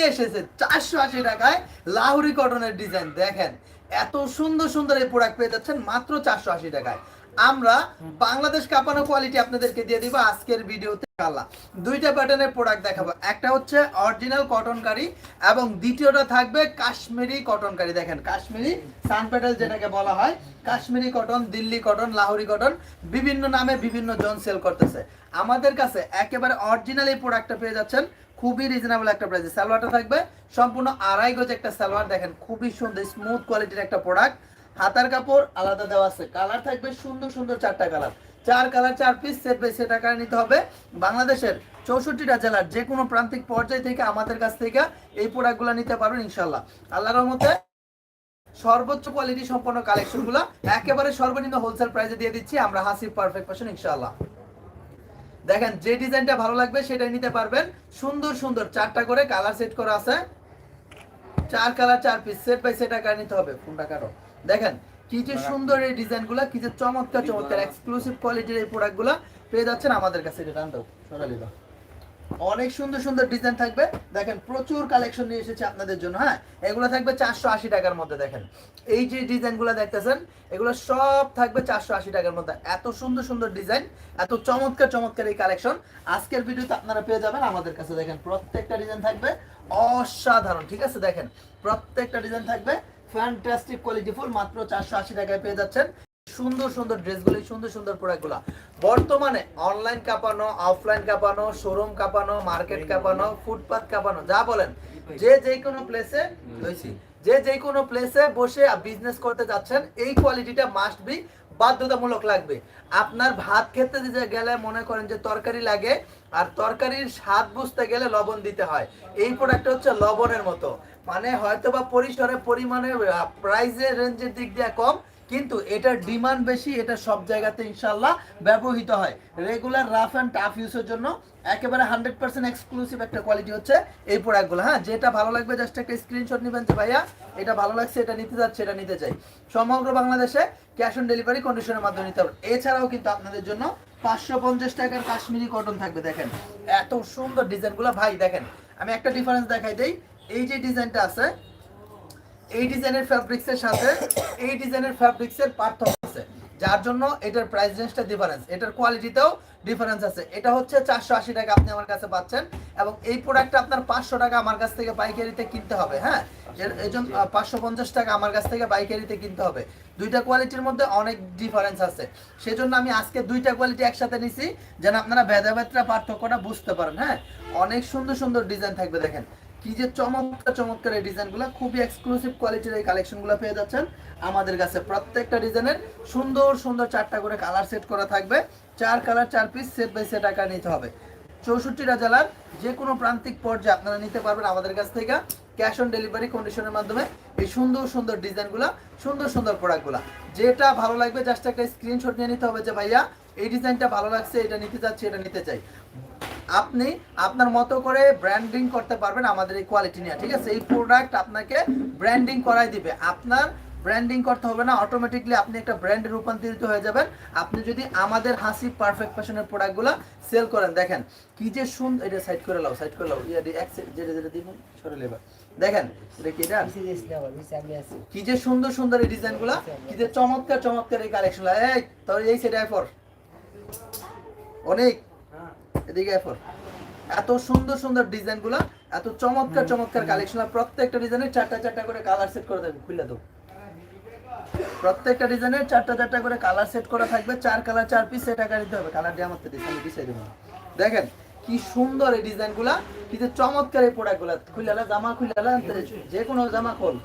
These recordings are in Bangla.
নিয়ে এসেছে চারশো আশি টাকায় লাহুরি কটনের ডিজাইন দেখেন, এত সুন্দর সুন্দর এই প্রোডাক্ট পেয়ে যাচ্ছেন মাত্র চারশো আশি টাকায়। আমরা বাংলাদেশ কাপানো কোয়ালিটি আপনাদেরকে দিয়ে দিব আজকের ভিডিওতে কালা দুইটা প্যাটার্নের প্রোডাক্ট দেখাবো। একটা হচ্ছে অরিজিনাল এবং দ্বিতীয়টা থাকবে কাশ্মীরি কটন কারি দেখেন, কাশ্মীরি সানপেটাল যেটাকে বলা হয়, Kashmiri cotton Delhi cotton Lahori cotton বিভিন্ন নামে বিভিন্ন জন সেল করতেছে। আমাদের কাছে একেবারে অরিজিনাল এই প্রোডাক্টটা পেয়ে যাচ্ছেন খুবই রিজনেবল একটা প্রাইসে সালোয়ারটা থাকবে সম্পূর্ণ আড়াই গজ একটা সালোয়ার। দেখেন, খুবই সুন্দর স্মুথ কোয়ালিটির একটা প্রোডাক্ট হাতার কাপড়, আলাদা দেওয়া আছে। কালার থাকবে সুন্দর সুন্দর চারটা কালার চার কালার চার পিস সেট বাই সেট আকারে নিতে হবে। বাংলাদেশের চৌষট্টিটা জেলার যে কোনো প্রান্তিক পর্যায় থেকে আমাদের কাছ থেকে এই প্রোডাক্টগুলো নিতে পারবেন ইনশাল্লাহ আল্লাহর রহমতে সর্বোচ্চ কোয়ালিটি সম্পন্ন কালেকশনগুলো একেবারে সর্বনিম্ন হোলসেল প্রাইসে দিয়ে দিচ্ছি। আমরা হাসিব পারফেক্ট ফ্যাশন ইনশাআল্লাহ। দেখেন যে ডিজাইনটা ভালো লাগবে সেটাই নিতে পারবেন। সুন্দর সুন্দর চারটা করে কালার সেট করা আছে। চার কালার চার পিস সেট বাই সেট আকার নিতে হবে কোনটা কারও দেখেন কি যে সুন্দর এই ডিজাইনগুলো কি যে চমৎকার চমৎকার এক্সক্লুসিভ কোয়ালিটির এই প্রোডাক্টগুলো পেয়ে যাচ্ছেন আমাদের কাছে এটা দাও সরালি দাও। অনেক সুন্দর সুন্দর ডিজাইন থাকবে। দেখেন, প্রচুর কালেকশন নিয়ে এসেছে আপনাদের জন্য হ্যাঁ? এগুলো থাকবে চারশো আশি টাকার মধ্যে, দেখেন। এই যে ডিজাইনগুলো দেখতেছেন, এগুলো সব থাকবে চারশো আশি টাকার মধ্যে। এত সুন্দর সুন্দর ডিজাইন এত চমৎকার চমৎকার এই কালেকশন আজকের ভিডিওতে আপনারা পেয়ে যাবেন আমাদের কাছে, দেখেন, প্রত্যেকটা ডিজাইন থাকবে অসাধারণ, ঠিক আছে? দেখেন, প্রত্যেকটা ডিজাইন থাকবে ফ্যান্টাস্টিক কোয়ালিটি ফুল মাত্র চারশো আশি টাকায় পেয়ে যাচ্ছেন। সুন্দর সুন্দর ড্রেসগুলো সুন্দর সুন্দর প্রোডাক্টগুলো। বর্তমানে অনলাইন কাঁপানো অফলাইন কাঁপানো শোরুম কাঁপানো মার্কেট কাঁপানো ফুটপাথ কাঁপানো, যা বলেন, যে যে কোনো প্লেসে যে যে কোনো প্লেসে বসে বিজনেস করতে যাচ্ছেন, এই কোয়ালিটিটা মাস্ট বি বাধ্যতামূলক লাগবে। আপনার ভাত খেতে দিতে গেলে মনে করেন যে তরকারি লাগে, আর তরকারির স্বাদ বুঝতে গেলে লবণ দিতে হয়। এই প্রোডাক্টটা হচ্ছে লবণের মতো। মানে হয়তো বা পরিসরে পরিমাণে প্রাইজের রেঞ্জের দিক দিয়ে কম কিন্তু এটার ডিমান্ড বেশি, এটা সব জায়গাতে ইনশাল্লাহ ব্যবহৃত হয়। রেগুলার রাফ অ্যান্ড টাফ ইউজের জন্য একেবারে হান্ড্রেড পার্সেন্ট এক্সক্লুসিভ একটা কোয়ালিটি হচ্ছে এই প্রোডাক্টগুলো হ্যাঁ যেটা ভালো লাগবে জাস্ট একটা স্ক্রিনশট নেবেন যে, ভাইয়া, এটা ভালো লাগছে, এটা নিতে যাচ্ছে এটা নিতে চাই। সমগ্র বাংলাদেশে ক্যাশ অন ডেলিভারি কন্ডিশনের মাধ্যমে নিতে হবে। এছাড়াও কিন্তু আপনাদের জন্য পাঁচশো পঞ্চাশ টাকার কাশ্মীরি কটন থাকবে, দেখেন। এত সুন্দর ডিজাইনগুলো ভাই, দেখেন, আমি একটা ডিফারেন্স দেখাই দেই। এই যে ডিজাইনটা আছে এই ডিজাইনের ফ্যাব্রিক্সের সাথে, এই ডিজাইনের ফ্যাব্রিক্সের পার্থক্য আছে। যার জন্য এটার প্রাইস রেঞ্জটা ডিফারেন্স এটার কোয়ালিটিতেও ডিফারেন্স আছে। এটা হচ্ছে চারশো আশি টাকা আপনি আমার কাছে পাচ্ছেন এবং এই প্রোডাক্টটা আপনার পাঁচশো টাকা আমার কাছ থেকে পাইকারিতে কিনতে হবে হ্যাঁ? এই জন্য পাঁচশো পঞ্চাশ টাকা আমার কাছ থেকে পাইকারিতে কিনতে হবে। দুইটা কোয়ালিটির মধ্যে অনেক ডিফারেন্স আছে। সেজন্য আমি আজকে দুইটা কোয়ালিটি একসাথে নিছি, যেন আপনারা ভেদা ভেদটা পার্থক্যটা বুঝতে পারেন হ্যাঁ? অনেক সুন্দর সুন্দর ডিজাইন থাকবে, দেখেন। কি যে চমৎকার চমৎকার এই ডিজাইনগুলো খুবই এক্সক্লুসিভ কোয়ালিটির এই কালেকশনগুলো পেয়ে যাচ্ছেন। আমাদের কাছে প্রত্যেকটা ডিজাইনের সুন্দর সুন্দর চারটা করে কালার সেট করা থাকবে। চার কালার চার পিস সেট বাই সেট আকার নিতে হবে। চৌষট্টিটা জেলার যে কোনো প্রান্তিক পর্যায়ে আপনারা নিতে পারবেন আমাদের কাছ থেকে ক্যাশ অন ডেলিভারি কন্ডিশনের মাধ্যমে এই সুন্দর সুন্দর ডিজাইনগুলো সুন্দর সুন্দর প্রোডাক্টগুলো যেটা ভালো লাগবে জাস্ট একটা স্ক্রিনশট নিয়ে নিতে হবে যে, ভাইয়া, এই ডিজাইনটা ভালো লাগছে, এটা নিতে চাচ্ছি, এটা নিতে চাই। আপনি আপনার মতো করে ব্র্যান্ডিং করতে পারবেন আমাদের এই কোয়ালিটি নিয়ে। ঠিক আছে? এই প্রোডাক্ট আপনাকে ব্র্যান্ডিং করাই দিবে। আপনার ব্র্যান্ডিং করতে হবে না অটোমেটিকলি আপনি একটা ব্র্যান্ডে রূপান্তরিত হয়ে যাবেন। আপনি যদি আমাদের হাসি পারফেক্ট ফ্যাশনের প্রোডাক্টগুলো সেল করেন দেখেন কি যে সুন্দর এটা সাইড করে লাও সাইড করে লাও ইয়া যেটা যেটা দিব সরে লেবা। দেখেন এটা কি এটা? কি যে সুন্দর সুন্দর এই ডিজাইনগুলো কি যে চমৎকার চমৎকার এই কালেকশনগুলো এই তোর এই সেট ফর অনেক। এদিকে এফর এত সুন্দর সুন্দর ডিজাইনগুলো এত চমৎকার চমৎকার কালেকশন প্রত্যেকটা ডিজাইনের চারটা চারটা করে কালার সেট করে দেবে খুলে দেবো প্রত্যেকটা ডিজাইনের চারটা চারটা করে কালার সেট করা থাকবে চার কালার চার পিস সেট আকার দিতে হবে কালার দিয়ে আমার আমি পিছিয়ে দেবো দেখেন কি সুন্দর এই ডিজাইনগুলা কি যে চমৎকার এই প্রোডাক্টগুলো খুলে আলা, জামা খুলে যে কোনো জামা খোল।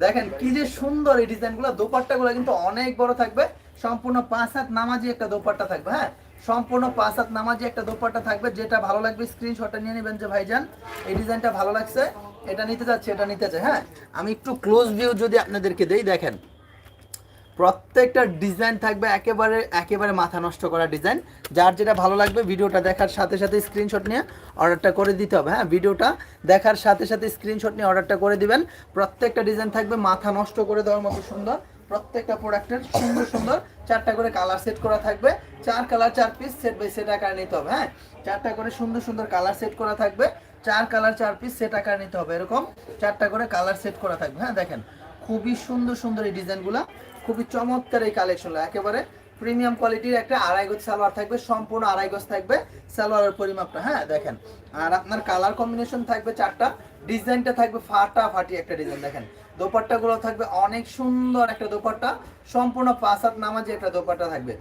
দেখেন কি যে সুন্দর এই ডিজাইন ডিজাইনগুলো দোপাট্টাগুলো কিন্তু অনেক বড় থাকবে সম্পূর্ণ পাঁচ হাত নামাজি একটা দোপাট্টা থাকবে হ্যাঁ? সম্পূর্ণ পাঁচ হাত নামাজি একটা দোপাট্টা থাকবে, যেটা ভালো লাগবে স্ক্রিনশটটা নিয়ে নেবেন যে ভাইজান। এই ডিজাইনটা ভালো লাগছে। এটা নিতে যাচ্ছে, এটা নিতে চাই হ্যাঁ? আমি একটু ক্লোজ ভিউ যদি আপনাদেরকে দেই, দেখেন। প্রত্যেকটা ডিজাইন থাকবে একেবারে একেবারে মাথা নষ্ট করা ডিজাইন। যার যেটা ভালো লাগবে, ভিডিওটা দেখার সাথে সাথে স্ক্রিনশট নিয়ে অর্ডারটা করে দিতে হবে হ্যাঁ? ভিডিওটা দেখার সাথে সাথে স্ক্রিনশট নিয়ে অর্ডারটা করে দিবেন। প্রত্যেকটা ডিজাইন থাকবে মাথা নষ্ট করে দেওয়ার মতো সুন্দর। প্রত্যেকটা প্রোডাক্টের সুন্দর সুন্দর চারটা করে কালার সেট করা থাকবে। চার কালার, চার পিস সেট বাই সেট আকারে নিতে হবে হ্যাঁ? চারটা করে সুন্দর সুন্দর কালার সেট করা থাকবে। চার কালার, চার পিস সেট আকারে নিতে হবে, এরকম চারটা করে কালার সেট করা থাকবে হ্যাঁ? দেখেন, খুবই সুন্দর সুন্দর এই ডিজাইনগুলো, খুবই চমৎকার এই কালেকশনগুলো, একেবারে প্রিমিয়াম কোয়ালিটির একটা আড়াই গজ সালোয়ার থাকবে, সম্পূর্ণ আড়াই গজ থাকবে সালোয়ারের পরিমাপটা হ্যাঁ? দেখেন, আর আপনার কালার কম্বিনেশন থাকবে চারটা, ডিজাইনটা থাকবে ফাটা ফাটি একটা ডিজাইন, দেখেন। দোপাট্টা গুলো থাকবে, অনেক সুন্দর একটা দোপাট্টা। সম্পূর্ণ পাঁচ হাত নামাজি একটা দোপাট্টা থাকবে।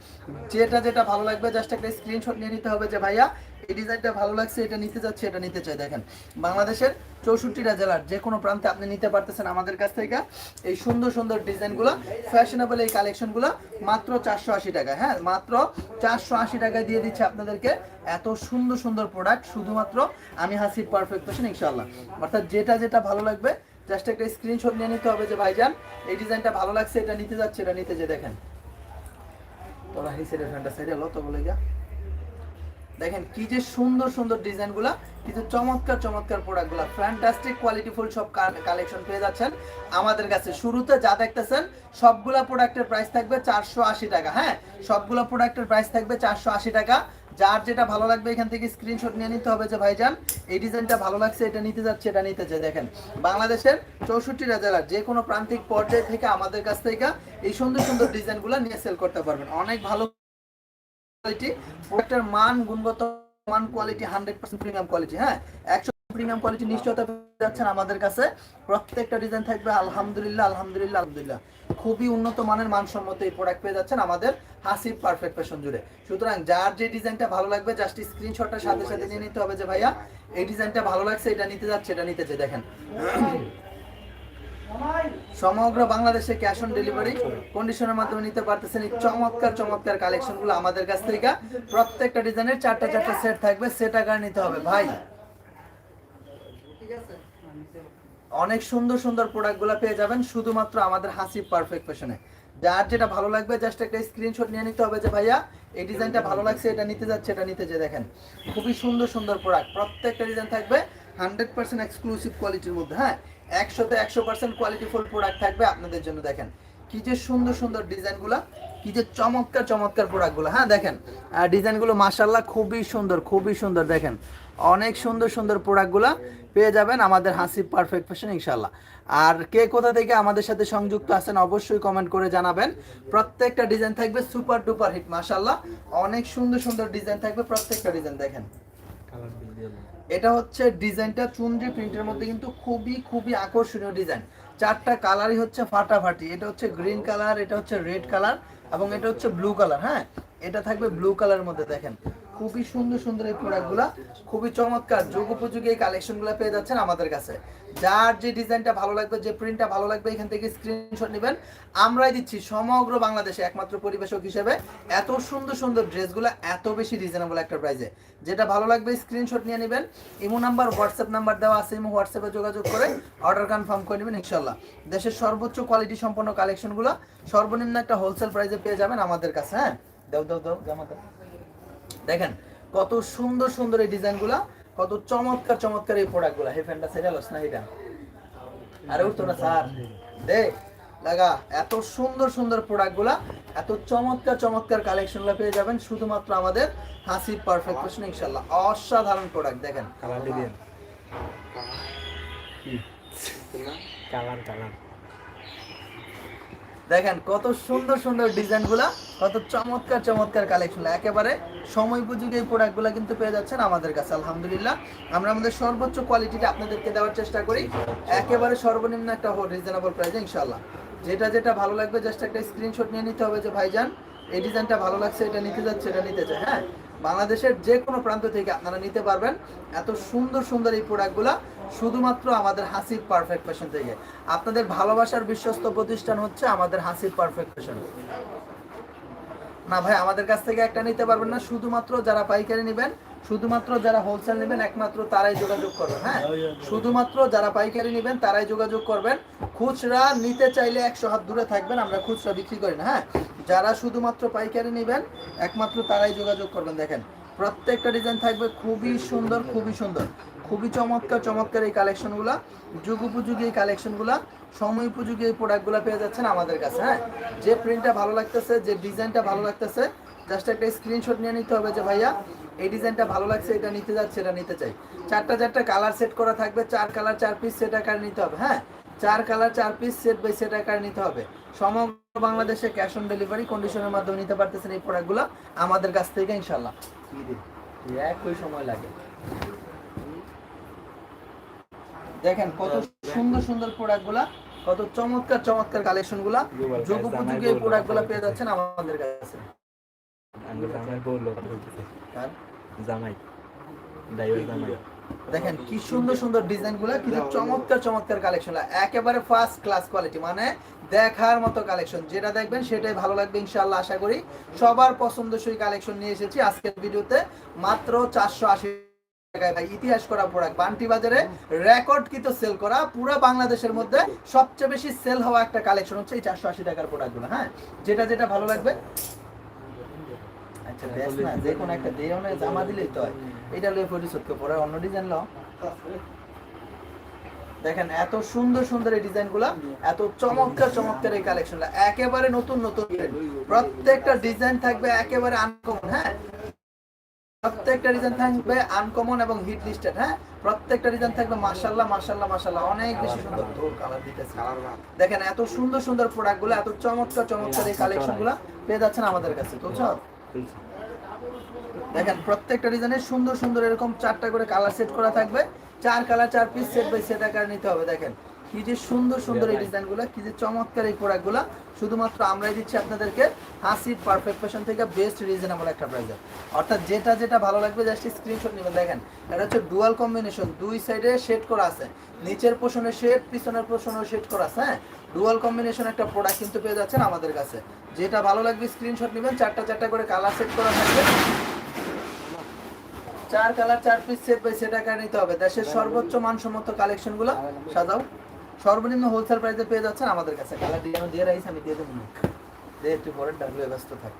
যেটা যেটা ভালো লাগবে জাস্ট একটা স্ক্রিনশট নিয়ে নিতে হবে যে, ভাইয়া, এই ডিজাইনটা ভালো লাগছে, এটা নিতে যাচ্ছে, এটা নিতে চাই। দেখেন, বাংলাদেশের চৌষট্টিটা জেলার যে কোনো প্রান্তে আপনি নিতে পারতেছেন আমাদের কাছ থেকে। এই সুন্দর সুন্দর ডিজাইনগুলো ফ্যাশনেবল এই কালেকশনগুলো মাত্র চারশো আশি টাকা। হ্যাঁ মাত্র চারশো আশি টাকায় দিয়ে দিচ্ছে আপনাদেরকে এত সুন্দর সুন্দর প্রোডাক্ট শুধুমাত্র আমি হাসির পারফেক্ট ইনশাল্লাহ অর্থাৎ যেটা যেটা ভালো লাগবে জাস্ট একটা স্ক্রিনশট নিয়ে নিতে হবে যে, ভাইজান, এই ডিজাইনটা ভালো লাগছে, এটা নিতে যাচ্ছে, এটা নিতে যে, দেখেন। তোরা এই ফ্যানটা সাইডে লো তো বলে যা দেখেন কি যে সুন্দর সুন্দর ডিজাইনগুলা কিন্তু চমৎকার চমৎকার প্রোডাক্টগুলো ফ্যান্টাস্টিক কোয়ালিটিফুল সব কালেকশন পেয়ে যাচ্ছেন আমাদের কাছে। শুরুতে যা দেখতেছেন, সবগুলা প্রোডাক্টের প্রাইস থাকবে চারশো আশি টাকা। হ্যাঁ সবগুলো প্রোডাক্টের প্রাইস থাকবে চারশো আশি টাকা। যার যেটা ভালো লাগবে এখান থেকে স্ক্রিনশট নিয়ে নিতে হবে যে, ভাইজান, এই ডিজাইনটা ভালো লাগছে, এটা নিতে যাচ্ছে, এটা নিতে চাই। দেখেন, বাংলাদেশের চৌষট্টিটা জেলার যে কোনো প্রান্তিক পর্যায় থেকে আমাদের কাছ থেকে এই সুন্দর সুন্দর ডিজাইনগুলো নিয়ে সেল করতে পারবেন। অনেক ভালো মান, গুণগত মান quality hundred percent premium quality হ্যাঁ? একশো প্রিমিয়াম কোয়ালিটি নিশ্চয়তা যাচ্ছেন আমাদের কাছে। প্রত্যেকটা ডিজাইন থাকবে, আলহামদুলিল্লাহ আলহামদুলিল্লাহ আলহামদুলিল্লাহ। খুবই উন্নত মানের মানসম্মত এই প্রোডাক্ট পেয়ে যাচ্ছেন আমাদের হাসিব পারফেক্ট ফ্যাশন জুড়ে। সুতরাং যার যে ডিজাইনটা ভালো লাগবে জাস্ট স্ক্রিনশটটার সাথে সাথে নিয়ে নিতে হবে যে ভাইয়া, এই ডিজাইনটা ভালো লাগছে, এটা নিতে যাচ্ছে, এটা নিতে চাই, দেখেন। সমগ্র বাংলাদেশে ক্যাশ অন ডেলিভারি কন্ডিশনের মাধ্যমে নিতে পারতেছেন এই চমৎকার চমৎকার কালেকশনগুলো আমাদের কাছ থেকে। প্রত্যেকটা ডিজাইনের চারটা চারটা সেট থাকবে সেট আকার নিতে হবে। ভাই অনেক সুন্দর সুন্দর প্রোডাক্টগুলো পেয়ে যাবেন, শুধুমাত্র আমাদের হাসি পারফেক্ট ফ্যাশনে যার যেটা ভালো লাগবে জাস্ট একটা স্ক্রিনশট নিয়ে নিতে হবে যে, ভাইয়া, এই ডিজাইনটা ভালো লাগছে, এটা নিতে যাচ্ছে, এটা নিতে যে দেখেন। খুবই সুন্দর সুন্দর প্রোডাক্ট প্রত্যেকটা ডিজাইন থাকবে হান্ড্রেড পার্সেন্ট এক্সক্লুসিভ কোয়ালিটির মধ্যে হ্যাঁ? একশোতে একশো পার্সেন্ট কোয়ালিটিফুল প্রোডাক্ট থাকবে আপনাদের জন্য, দেখেন। কি যে সুন্দর সুন্দর ডিজাইনগুলো কি যে চমৎকার চমৎকার প্রোডাক্টগুলো হ্যাঁ দেখেন। ডিজাইনগুলো মাশাল্লাহ খুবই সুন্দর খুবই সুন্দর, দেখেন। অনেক সুন্দর সুন্দর প্রোডাক্টগুলো পেয়ে যাবেন আমাদের হাসি পারফেক্ট ফ্যাশন ইনশাল্লাহ আর কে কোথা থেকে আমাদের সাথে সংযুক্ত আছেন অবশ্যই কমেন্ট করে জানাবেন। প্রত্যেকটা ডিজাইন থাকবে সুপার ডুপার হিট মাশাল্লাহ অনেক সুন্দর সুন্দর ডিজাইন থাকবে প্রত্যেকটা ডিজাইন দেখেন। এটা হচ্ছে ডিজাইনটা চুনরি প্রিন্টের মধ্যে কিন্তু খুবই খুবই আকর্ষণীয় ডিজাইন চারটা কালারই হচ্ছে ফাটাফাটি। এটা হচ্ছে গ্রিন কালার এটা হচ্ছে রেড কালার এবং এটা হচ্ছে ব্লু কালার হ্যাঁ? এটা থাকবে ব্লু কালারের মধ্যে দেখেন। খুবই সুন্দর সুন্দর এই প্রোডাক্টগুলো খুবই চমৎকার যুগ উপযোগী এই কালেকশনগুলো পেয়ে যাচ্ছেন আমাদের কাছে। যার যে ডিজাইনটা ভালো লাগবে, যে প্রিন্টটা ভালো লাগবে, এখান থেকে স্ক্রিনশট নেবেন। আমরাই দিচ্ছি সমগ্র বাংলাদেশে একমাত্র পরিবেশক হিসেবে। এত সুন্দর সুন্দর ড্রেসগুলো এত বেশি রিজনেবল একটা প্রাইসে যেটা ভালো লাগবে স্ক্রিনশট নিয়ে নেবেন। ইমো নাম্বার হোয়াটসঅ্যাপ নাম্বার দেওয়া আছে, ইমো হোয়াটসঅ্যাপে যোগাযোগ করে অর্ডার কনফার্ম করে নেবেন ইনশাল্লাহ দেশের সর্বোচ্চ কোয়ালিটি সম্পন্ন কালেকশনগুলো সর্বনিম্ন একটা হোলসেল প্রাইসে পেয়ে যাবেন আমাদের কাছে হ্যাঁ? দাও দাও দাও, জামা দাও। দেখেন কত সুন্দর সুন্দর এই ডিজাইনগুলো কত চমৎকার চমৎকার এই প্রোডাক্টগুলো হে ফ্যানটা সেটা লস না এটা আরে উঠতো না স্যার। দে লাগা এত সুন্দর সুন্দর প্রোডাক্টগুলো এত চমৎকার চমৎকার কালেকশন কালেকশনগুলো পেয়ে যাবেন শুধুমাত্র আমাদের হাসি পারফেক্ট ফ্যাশন ইনশাআল্লাহ। অসাধারণ প্রোডাক্ট দেখেন। কালার দিবেন কালার কালার। দেখেন কত সুন্দর সুন্দর ডিজাইনগুলা, কত চমৎকার চমৎকার কালেকশন একেবারে সময় উপযোগী এই প্রোডাক্টগুলো কিন্তু পেয়ে যাচ্ছেন আমাদের কাছে, আলহামদুলিল্লাহ। আমরা আমাদের সর্বোচ্চ কোয়ালিটিটা আপনাদেরকে দেওয়ার চেষ্টা করি। একেবারে সর্বনিম্ন একটা রিজনেবল প্রাইসে ইনশাল্লাহ যেটা যেটা ভালো লাগবে জাস্ট একটা স্ক্রিনশট নিয়ে নিতে হবে যে, ভাইজান, এই ডিজাইনটা ভালো লাগছে, এটা নিতে যাচ্ছে, এটা নিতে চাই হ্যাঁ বাংলাদেশের যে কোনো প্রান্ত থেকে আপনারা নিতে পারবেন। এত সুন্দর সুন্দর এই প্রোডাক্টগুলো শুধুমাত্র আমাদের হাসির পারফেক্ট ফ্যাশন থেকে। আপনাদের ভালোবাসার বিশ্বস্ত প্রতিষ্ঠান হচ্ছে আমাদের হাসির পারফেক্ট ফ্যাশন না ভাই, আমাদের কাছ থেকে একটা নিতে পারবেন না। শুধুমাত্র যারা পাইকারি নেবেন, শুধুমাত্র যারা হোলসেল নেবেন, একমাত্র তারাই যোগাযোগ করবেন হ্যাঁ? শুধুমাত্র যারা পাইকারি নেবেন, তারাই যোগাযোগ করবেন। খুচরা নিতে চাইলে একশো হাত দূরে থাকবেন, আমরা খুচরা বিক্রি করি না হ্যাঁ? যারা শুধুমাত্র পাইকারি নেবেন, একমাত্র তারাই যোগাযোগ করবেন, দেখেন। প্রত্যেকটা ডিজাইন থাকবে খুবই সুন্দর খুবই সুন্দর। খুবই চমৎকার চমৎকার এই কালেকশনগুলা যুগ উপযোগী এই কালেকশনগুলা সময় উপযোগী এই প্রোডাক্টগুলো পেয়ে যাচ্ছেন আমাদের কাছে হ্যাঁ? যে প্রিন্টটা ভালো লাগতেছে, যে ডিজাইনটা ভালো লাগতেছে জাস্ট একটা স্ক্রিনশট নিয়ে নিতে হবে যে, ভাইয়া, এই ডিজাইনটা ভালো লাগছে, এটা নিতে যাচ্ছে, এটা নিতে চাই। চারটা চারটা কালার সেট করা থাকবে, চার কালার চার পিস সেট আকার নিতে হবে হ্যাঁ? চার কালার চার পিস সেট বাই সেট আকার নিতে হবে। সমগ্র বাংলাদেশে ক্যাশ অন ডেলিভারি কন্ডিশনের মাধ্যমে নিতে পারতেছেন এই প্রোডাক্টগুলো আমাদের কাছ থেকে ইনশাল্লাহ একই সময় লাগে। দেখেন কত সুন্দর সুন্দর প্রোডাক্টগুলা কত চমৎকার চমৎকার কালেকশনগুলা যোগ উপযোগী এই প্রোডাক্টগুলো পেয়ে যাচ্ছেন আমাদের কাছে। জামাই জামাই। দেখেন কি সুন্দর সুন্দর ডিজাইনগুলা কিন্তু চমৎকার চমৎকার কালেকশন একেবারে ফার্স্ট ক্লাস কোয়ালিটি মানে দেখার মতো কালেকশন যেটা দেখবেন সেটাই ভালো লাগবে ইনশাআল্লাহ আশা করি। সবার পছন্দসই কালেকশন নিয়ে এসেছি আজকের ভিডিওতে মাত্র চারশো আশি ইতিহাস করা প্রোডাক্ট। বান্টি বাজারে রেকর্ড সেল করা, পুরো বাংলাদেশের মধ্যে সবচেয়ে বেশি সেল হওয়া একটা কালেকশন হচ্ছে এই চারশো আশি টাকার হ্যাঁ? যেটা যেটা ভালো লাগবে। আচ্ছা দেখেন, এত সুন্দর সুন্দর এই ডিজাইনগুলো, এত চমৎকার চমৎকার এই কালেকশনগুলো, একেবারে নতুন নতুন প্রত্যেকটা ডিজাইন থাকবে একেবারে আনকমন হ্যাঁ? প্রত্যেকটা ডিজাইন থাকবে আনকমন এবং হিট লিস্টেড হ্যাঁ? প্রত্যেকটা ডিজাইন থাকবে মাশাআল্লাহ মাশাআল্লাহ মাশাআল্লাহ। অনেক বেশি সুন্দর। কালার দিতেছে দেখেন এত সুন্দর সুন্দর প্রোডাক্টগুলো এত চমৎকার চমৎকার এই কালেকশনগুলো পেয়ে যাচ্ছেন আমাদের কাছে তো দেখেন প্রত্যেকটা ডিজাইনের সুন্দর সুন্দর এরকম চারটা করে কালার সেট করা থাকবে। চার কালার চার পিস সেট বাই সেট আকার নিতে হবে দেখেন। কি যে সুন্দর সুন্দর এই ডিজাইনগুলো কি যে চমৎকার এই প্রোডাক্টগুলো। শুধুমাত্র আমরাই দিচ্ছি আপনাদেরকে হাসি পারফেক্ট ফ্যাশন থেকে বেস্ট রিজনেবল একটা প্রাইসে অর্থাৎ যেটা যেটা ভালো লাগবে জাস্ট স্ক্রিনশট নেবেন। দেখেন এটা হচ্ছে ডুয়াল কম্বিনেশন দুই সাইডে শেড করা আছে। নিচের পোষণে শেড পিছনের পোষণেও শেড করা আছে হ্যাঁ? ডুয়াল কম্বিনেশন একটা প্রোডাক্ট কিন্তু পেয়ে যাচ্ছেন আমাদের কাছে। যেটা ভালো লাগবে স্ক্রিনশট নেবেন। চারটা চারটা করে কালার সেট করা থাকবে। চার কালার চার পিস সেট বাই সেট আকারে নিতে হবে। দেশের সর্বোচ্চ মানসম্মত কালেকশনগুলো সাজাও। সর্বনিম্ন হোলসেল প্রাইসে পেয়ে যাচ্ছেন আমাদের কাছে। কালার ডিজাইন দিয়ে রাইস, আমি দিয়ে দেবো দিয়ে একটু পরে ডাব্লিউ ব্যস্ত থাক।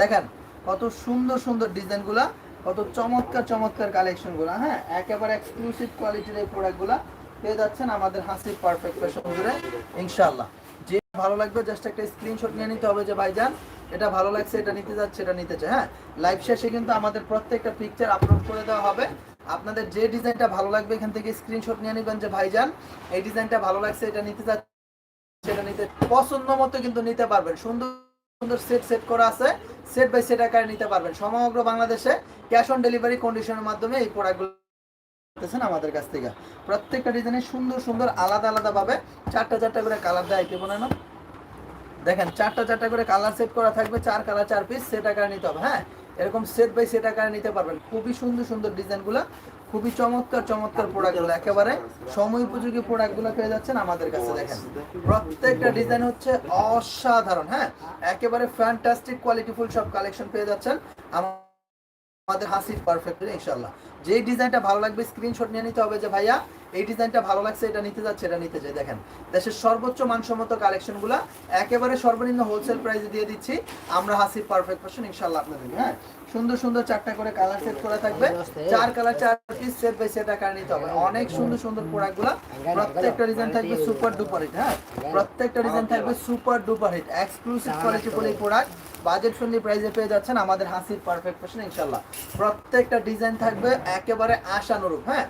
দেখেন, কত সুন্দর সুন্দর ডিজাইনগুলা, কত চমৎকার চমৎকার কালেকশনগুলা হ্যাঁ? একেবারে এক্সক্লুসিভ কোয়ালিটির এই প্রোডাক্টগুলা পেয়ে যাচ্ছেন আমাদের হাসি পারফেক্ট ফ্যাশন জুড়ে ইনশাআল্লাহ। যে ভালো লাগবে জাস্ট একটা স্ক্রিনশট নিয়ে নিতে হবে যে, ভাইজান, এটা ভালো লাগছে, এটা নিতে যাচ্ছে, এটা নিতে চাই হ্যাঁ? লাইভ শেষে কিন্তু আমাদের প্রত্যেকটা পিকচার আপলোড করে দেওয়া হবে। আপনাদের যে ডিজাইনটা ভালো লাগবে এখান থেকে স্ক্রিনশট নিয়ে নেবেন যে ভাইজান, এই ডিজাইনটা ভালো লাগছে, এটা নিতে সেটা নিতে পছন্দ মতো কিন্তু নিতে পারবেন। সুন্দর সুন্দর সেট সেট করা আছে সেট বাই সেট আকারে নিতে পারবেন। সমগ্র বাংলাদেশে ক্যাশ অন ডেলিভারি কন্ডিশনের মাধ্যমে এই প্রোডাক্টগুলো পেতেছেন আমাদের কাছ থেকে। প্রত্যেকটা ডিজাইনে সুন্দর সুন্দর আলাদা আলাদা ভাবে চারটা চারটা করে কালার দেয়। কে না? দেখেন, চারটা চারটা করে কালার সেট করা থাকবে, চার কালার চার পিস সেট আকারে নিতে হবে হ্যাঁ? এরকম সেট বাই সেট আকারে নিতে পারবেন। খুবই সুন্দর সুন্দর ডিজাইনগুলো, খুবই চমৎকার চমৎকার প্রোডাক্টগুলো একেবারে সময় উপযোগী প্রোডাক্টগুলো পেয়ে যাচ্ছেন আমাদের কাছে, দেখেন। প্রত্যেকটা ডিজাইন হচ্ছে অসাধারণ হ্যাঁ? একেবারে ফ্যান্টাস্টিক কোয়ালিটিফুল সব কালেকশন পেয়ে যাচ্ছেন। আমা- আমাদের হাসির পারফেক্ট ইনশাল্লাহ যেই ডিজাইনটা ভালো লাগবে স্ক্রিনশট নিয়ে নিতে হবে যে, ভাইয়া, এই ডিজাইনটা ভালো লাগছে, এটা নিতে যাচ্ছে, এটা নিতে চাই দেখেন, দেশের সর্বোচ্চ মানসম্মত কালেকশনগুলো একেবারে সর্বনিম্ন হোলসেল প্রাইসে দিয়ে দিচ্ছি। আমরা হাসির পারফেক্ট ফ্যাশন ইনশাল্লাহ আপনাদের হ্যাঁ? সুন্দর সুন্দর চারটা করে কালার সেট করা থাকবে। চার কালার চার পিস সেট বাই সেট আকারে নিতে হবে। অনেক সুন্দর সুন্দর প্রোডাক্টগুলো প্রত্যেকটা ডিজাইন থাকবে সুপার ডুপার হিট হ্যাঁ? প্রত্যেকটা ডিজাইন থাকবে super duper hit exclusive quality বলে প্রোডাক্ট বাজেট ফ্রেন্ডলি প্রাইসে পেয়ে যাচ্ছেন আমাদের হাসির পারফেক্ট ফ্যাশন ইনশাল্লাহ প্রত্যেকটা ডিজাইন থাকবে একেবারে আশানুরূপ হ্যাঁ?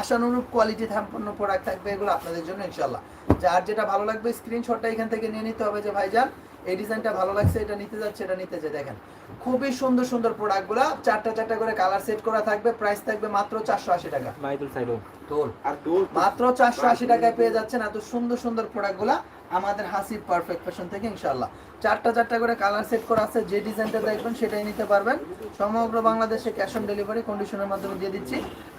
আশানুরূপ কোয়ালিটি সম্পন্ন প্রোডাক্ট থাকবে এগুলো আপনাদের জন্য ইনশাল্লাহ যার যেটা ভালো লাগবে স্ক্রিনশটটা এখান থেকে নিয়ে নিতে হবে যে ভাইজান এই ডিজাইনটা ভালো লাগছে এটা নিতে যাচ্ছে এটা নিতে চাই দেখেন খুবই সুন্দর সুন্দর প্রোডাক্টগুলো চারটা চারটা করে কালার সেট করা থাকবে প্রাইস থাকবে মাত্র চারশো আশি টাকা। মাইদুল সাইডো তোর। আর ডোর মাত্র চারশো আশি টাকায় পেয়ে যাচ্ছেন এত সুন্দর সুন্দর প্রোডাক্টগুলো আমাদের হাসির পারফেক্ট ফ্যাশন থেকে ইনশাল্লাহ চারটা চারটা করে কালার সেট করা আছে, যে ডিজাইনটা দেখবেন সেটাই নিতে পারবেন। সমগ্র বাংলাদেশে ক্যাশ অন ডেলিভারি কন্ডিশনের মাধ্যমে দিয়ে দিচ্ছি।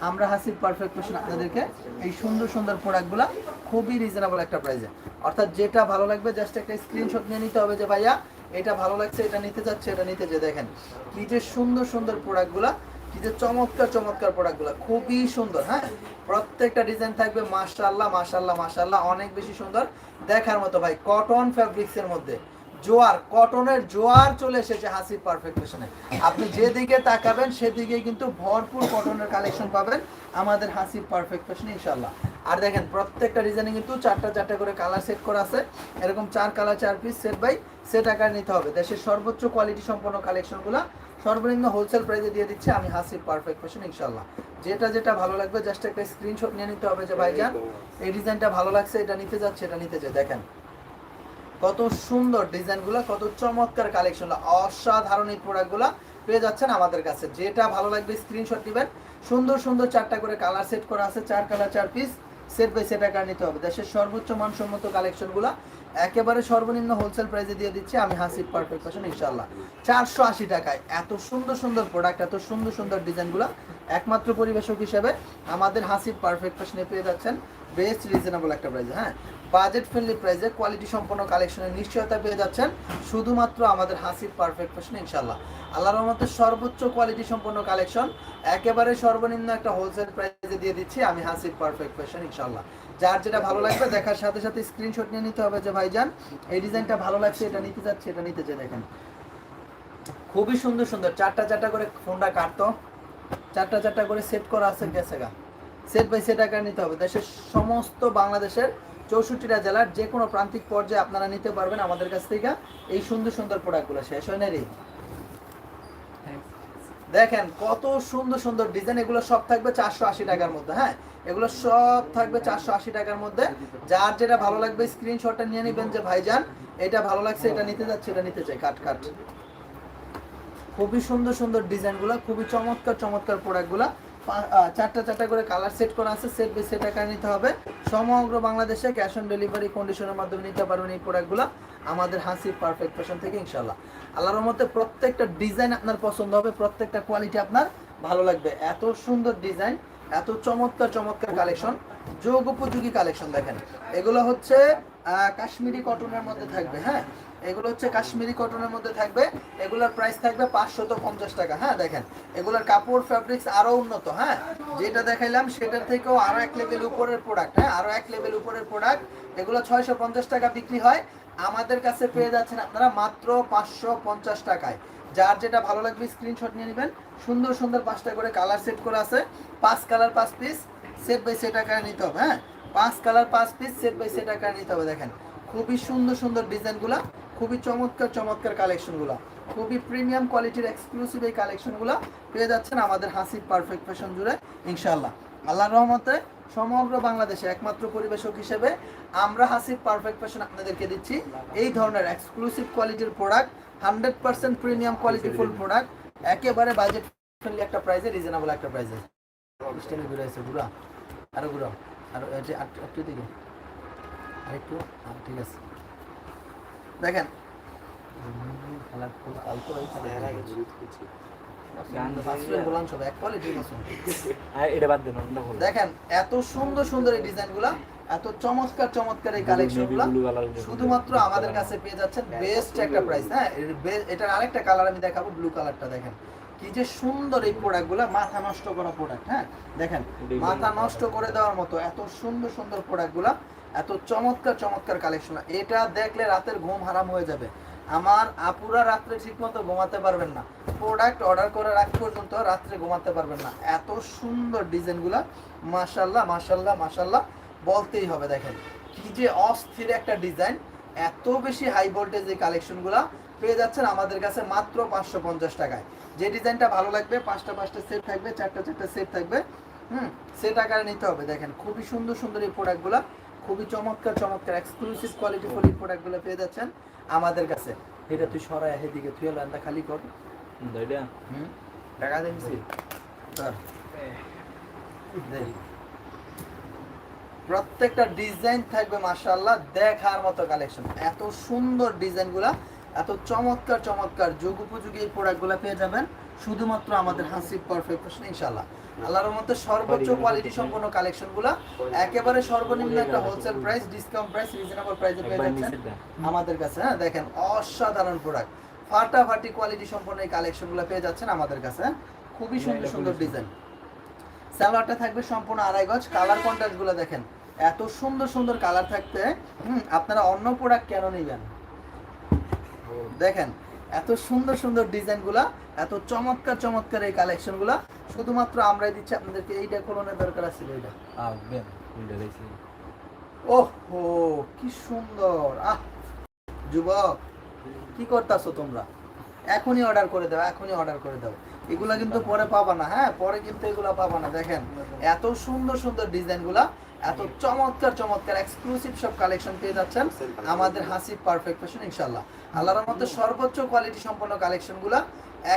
আমরা হাসির পারফেক্ট ফ্যাশন আপনাদেরকে এই সুন্দর সুন্দর প্রোডাক্টগুলো খুবই রিজনেবল একটা প্রাইসে অর্থাৎ যেটা ভালো লাগবে জাস্ট একটা স্ক্রিনশট নিয়ে নিতে হবে যে, ভাইয়া, এটা ভালো লাগছে, এটা নিতে যাচ্ছে, এটা নিতে যে দেখেন। কি যে সুন্দর সুন্দর প্রোডাক্টগুলো কি যে চমৎকার চমৎকার প্রোডাক্টগুলো খুবই সুন্দর হ্যাঁ? প্রত্যেকটা ডিজাইন থাকবে মাশাআল্লাহ মাশাআল্লাহ মাশাআল্লাহ। অনেক বেশি সুন্দর। দেখার মতো ভাই কটন ফ্যাব্রিক্সের মধ্যে। জোয়ার, কটনের জোয়ার চলে এসেছে হাসি পারফেক্ট ফ্যাশনে আপনি যেদিকে তাকাবেন সেদিকে কিন্তু ভরপুর কটনের কালেকশন পাবেন আমাদের হাসি পারফেক্ট ফ্যাশনে ইনশাল্লাহ আর দেখেন, প্রত্যেকটা ডিজাইনে কিন্তু চারটা চারটা করে কালার সেট করা আছে। এরকম চার কালার চার পিস সেট বাই সেট আকার নিতে হবে। দেশের সর্বোচ্চ কোয়ালিটি সম্পন্ন কালেকশনগুলো সর্বনিম্ন হোলসেল প্রাইসে দিয়ে দিচ্ছে আমি হাসি পারফেক্ট ফ্যাশন ইনশাল্লাহ যেটা যেটা ভালো লাগবে জাস্ট একটা স্ক্রিনশট নিয়ে নিতে হবে যে, ভাইজান, এই ডিজাইনটা ভালো লাগছে, এটা নিতে যাচ্ছে, এটা নিতে চাই দেখেন কত সুন্দর ডিজাইনগুলো, কত চমৎকার কালেকশন অসাধারণ এই প্রোডাক্টগুলো পেয়ে যাচ্ছেন আমাদের কাছে। যেটা ভালো লাগবে স্ক্রিনশট দিবেন। সুন্দর সুন্দর চারটা করে কালার সেট করা আছে, চার কালার চার পিস সেট বাই সেট আকার নিতে হবে। দেশের সর্বোচ্চ মানসম্মত কালেকশনগুলো একেবারে সর্বনিম্ন হোলসেল প্রাইসে দিয়ে দিচ্ছি। আমি হাসিব পারফেক্ট ফ্যাশন ইনশাল্লাহ চারশো আশি টাকায় এত সুন্দর সুন্দর প্রোডাক্ট এত সুন্দর সুন্দর ডিজাইনগুলো একমাত্র পরিবেশক হিসেবে আমাদের হাসিব পারফেক্ট ফ্যাশনে পেয়ে যাচ্ছেন। বেস্ট রিজনেবল একটা প্রাইসে হ্যাঁ? বাজেট ফ্রেন্ডলি প্রাইসে কোয়ালিটি সম্পন্ন কালেকশনের নিশ্চয়তা পেয়ে যাচ্ছেন শুধুমাত্র আমাদের হাসির পারফেক্ট ফ্যাশন ইনশাল্লাহ আল্লাহ রহমতের সর্বোচ্চ কোয়ালিটি সম্পন্ন কালেকশন একেবারে সর্বনিম্ন একটা হোলসেল প্রাইসে দিয়ে দিচ্ছি আমি হাসির পারফেক্ট ফ্যাশন ইনশাল্লাহ যার যেটা ভালো লাগবে, দেখার সাথে সাথে স্ক্রিনশট নিয়ে নিতে হবে যে ভাইজান। এই ডিজাইনটা ভালো লাগছে, এটা নিতে যাচ্ছে, এটা নিতে চাই দেখেন। খুবই সুন্দর সুন্দর। চারটা চারটা করে ফোনটা কাটতো। চারটা চারটা করে সেট করা আছে গেছে গা। সেট বাই সেট আকার নিতে হবে। দেশের সমস্ত বাংলাদেশের চৌষট্টিটা জেলার যে কোনো প্রান্তিক পর্যায়ে আপনারা নিতে পারবেন আমাদের কাছ থেকে এই সুন্দর সুন্দর প্রোডাক্টগুলো শেষ, হয় না রে? দেখেন কত সুন্দর সুন্দর ডিজাইন, এগুলো সব থাকবে চারশো আশি টাকার মধ্যে হ্যাঁ? এগুলো সব থাকবে চারশো আশি টাকার মধ্যে। যার যেটা ভালো লাগবে স্ক্রিনশটটা নিয়ে নেবেন যে ভাইজান, এটা ভালো লাগছে, এটা নিতে যাচ্ছে, এটা নিতে চাই, কাট কাট। খুবই সুন্দর সুন্দর ডিজাইনগুলো, খুবই চমৎকার চমৎকার প্রোডাক্টগুলো। চারটা চারটা করে কালার সেট করা আছে সেট বাই সেট আকারে নিতে হবে? সমগ্র বাংলাদেশে ক্যাশ অন ডেলিভারি কন্ডিশনের মাধ্যমে নিতে পারবেন এই প্রোডাক্টগুলো আমাদের হাসি পারফেক্ট ফ্যাশন থেকে ইনশাল্লাহ আল্লাহর মতে প্রত্যেকটা ডিজাইন আপনার পছন্দ হবে, প্রত্যেকটা কোয়ালিটি আপনার ভালো লাগবে। এত সুন্দর ডিজাইন এত চমৎকার চমৎকার কালেকশন যোগ উপযোগী কালেকশন দেখেন। এগুলো হচ্ছে কাশ্মীরি কটনের মধ্যে থাকবে হ্যাঁ? এগুলো হচ্ছে কাশ্মীরি কটনের মধ্যে থাকবে। এগুলোর প্রাইস থাকবে পাঁচশত পঞ্চাশ টাকা। হ্যাঁ দেখেন, এগুলোর কাপড় ফ্যাব্রিক্স আরও উন্নত হ্যাঁ? যেটা দেখাইলাম, সেটার থেকেও আরও এক লেভেল উপরের প্রোডাক্ট হ্যাঁ? আরও এক লেভেল উপরের প্রোডাক্ট এগুলো ছয়শো পঞ্চাশ টাকা বিক্রি হয়। আমাদের কাছে পেয়ে যাচ্ছেন আপনারা মাত্র পাঁচশো পঞ্চাশ টাকায়। যার যেটা ভালো লাগবে স্ক্রিনশট নিয়ে নেবেন। সুন্দর সুন্দর পাঁচটা করে কালার সেট করা আছে। পাঁচ কালার পাঁচ পিস সেট বাই সেট আকারে নিতে হবে হ্যাঁ? পাঁচ কালার পাঁচ পিস সেট বাই সেট আকারে নিতে হবে, দেখেন। খুবই সুন্দর সুন্দর ডিজাইনগুলো, খুবই চমৎকার চমৎকার কালেকশনগুলো, খুবই প্রিমিয়াম কোয়ালিটির এক্সক্লুসিভ এই কালেকশনগুলো পেয়ে যাচ্ছেন আমাদের হাসিব পারফেক্ট ফ্যাশন জুড়ে ইনশাল্লাহ আল্লাহর রহমতে সমগ্র বাংলাদেশে একমাত্র পরিবেশক হিসেবে আমরা হাসিব পারফেক্ট ফ্যাশন আপনাদেরকে দিচ্ছি। এই ধরনের এক্সক্লুসিভ কোয়ালিটির product hundred percent premium quality full product একেবারে বাজেট ফ্রেন্ডলি একটা প্রাইসে রিজনেবল একটা স্টেনে ঘুরে আছে ঘুরা আরও ঘুরো আরও দিকে। আরেকটু ঠিক আছে। দেখেন দেখেন এত সুন্দর সুন্দর এই ডিজাইনগুলো এত চমৎকার চমৎকার এই কালেকশনগুলো শুধুমাত্র আমাদের কাছে পেয়ে যাচ্ছেন বেস্ট একটা প্রাইস হ্যাঁ এটার আরেকটা কালার আমি দেখাবো ব্লু কালারটা দেখেন। কি যে সুন্দর এই প্রোডাক্টগুলো মাথা নষ্ট করা প্রোডাক্ট হ্যাঁ? দেখেন মাথা নষ্ট করে দেওয়ার মতো এত সুন্দর সুন্দর প্রোডাক্টগুলো এত চমৎকার চমৎকার কালেকশন এটা দেখলে রাতের ঘুম হারাম হয়ে যাবে। আমার আপুরা রাত্রে ঠিকমতো ঘুমাতে পারবেন না। প্রোডাক্ট অর্ডার করে রাখ পর্যন্ত রাত্রে ঘুমাতে পারবেন না। এত সুন্দর ডিজাইনগুলো। মাশাল্লাহ মাশাল্লাহ মাশাল্লাহ বলতেই হবে, দেখেন। কি যে অস্থির একটা ডিজাইন। এত বেশি হাই ভোল্টেজ এই কালেকশনগুলো পেয়ে যাচ্ছেন আমাদের কাছে মাত্র পাঁচশো পঞ্চাশ টাকায়। যে ডিজাইনটা ভালো লাগবে, পাঁচটা পাঁচটা সেট থাকবে, চারটা চারটা সেট থাকবে। হুম সেট আকারে নিতে হবে, দেখেন। খুবই সুন্দর সুন্দর এই প্রোডাক্টগুলো খুবই চমৎকার চমৎকার এক্সক্লুসিভ কোয়ালিটি ফুল প্রোডাক্টগুলো পেয়ে যাচ্ছেন আমাদের কাছে। এটা তুই সরাই এদিকে তুই লান্দা খালি কর। হুম? টাকা দেখছি। প্রত্যেকটা ডিজাইন থাকবে মাশাআল্লাহ দেখার মতো কালেকশন এত সুন্দর ডিজাইনগুলা এত চমৎকার চমৎকার যুগ উপযোগী এই প্রোডাক্টগুলো পেয়ে যাবেন। শুধুমাত্র আমাদের হাসিব পারফেক্ট ফ্যাশন ইনশাআল্লাহ। আল্লাহর মধ্যে সর্বোচ্চ কোয়ালিটি সম্পন্ন কালেকশন কালেকশনগুলো একেবারে সর্বনিম্ন একটা wholesale price discount price reasonable প্রাইসে পেয়ে যাচ্ছেন। আমাদের কাছে হ্যাঁ দেখেন অসাধারণ প্রোডাক্ট ফাটাফাটি কোয়ালিটি সম্পন্ন এই কালেকশনগুলো পেয়ে যাচ্ছেন আমাদের কাছে? খুবই সুন্দর সুন্দর ডিজাইন সালোয়ারটা থাকবে সম্পূর্ণ আড়াই গজ। কালার কন্ট্রাস্টগুলো দেখেন এত সুন্দর সুন্দর কালার থাকতে হুম আপনারা অন্য প্রোডাক্ট কেন নেবেন? দেখেন এত সুন্দর সুন্দর ডিজাইনগুলা এত চমৎকার চমৎকার এই কালেকশনগুলা শুধুমাত্র আমরাই দিচ্ছি আপনাদেরকে এইটা কোলনের দরকার আছে এইটা আসবেন উল্টে দিয়েছি। ওহ কি সুন্দর আহ! যুবক কি করতেছো তোমরা? এখনই অর্ডার করে দাও এখনই অর্ডার করে দাও। এগুলা কিন্তু পরে পাবা না হ্যাঁ? পরে কিন্তু এগুলা পাবা না দেখেন। এত সুন্দর সুন্দর ডিজাইনগুলা এত চমৎকার চমৎকার এক্সক্লুসিভ সব কালেকশন পেয়ে যাচ্ছেন। আমাদের হাসি পারফেক্ট ফ্যাশন ইনশাল্লাহ আল্লাহর মধ্যে সর্বোচ্চ কোয়ালিটি সম্পন্ন কালেকশনগুলা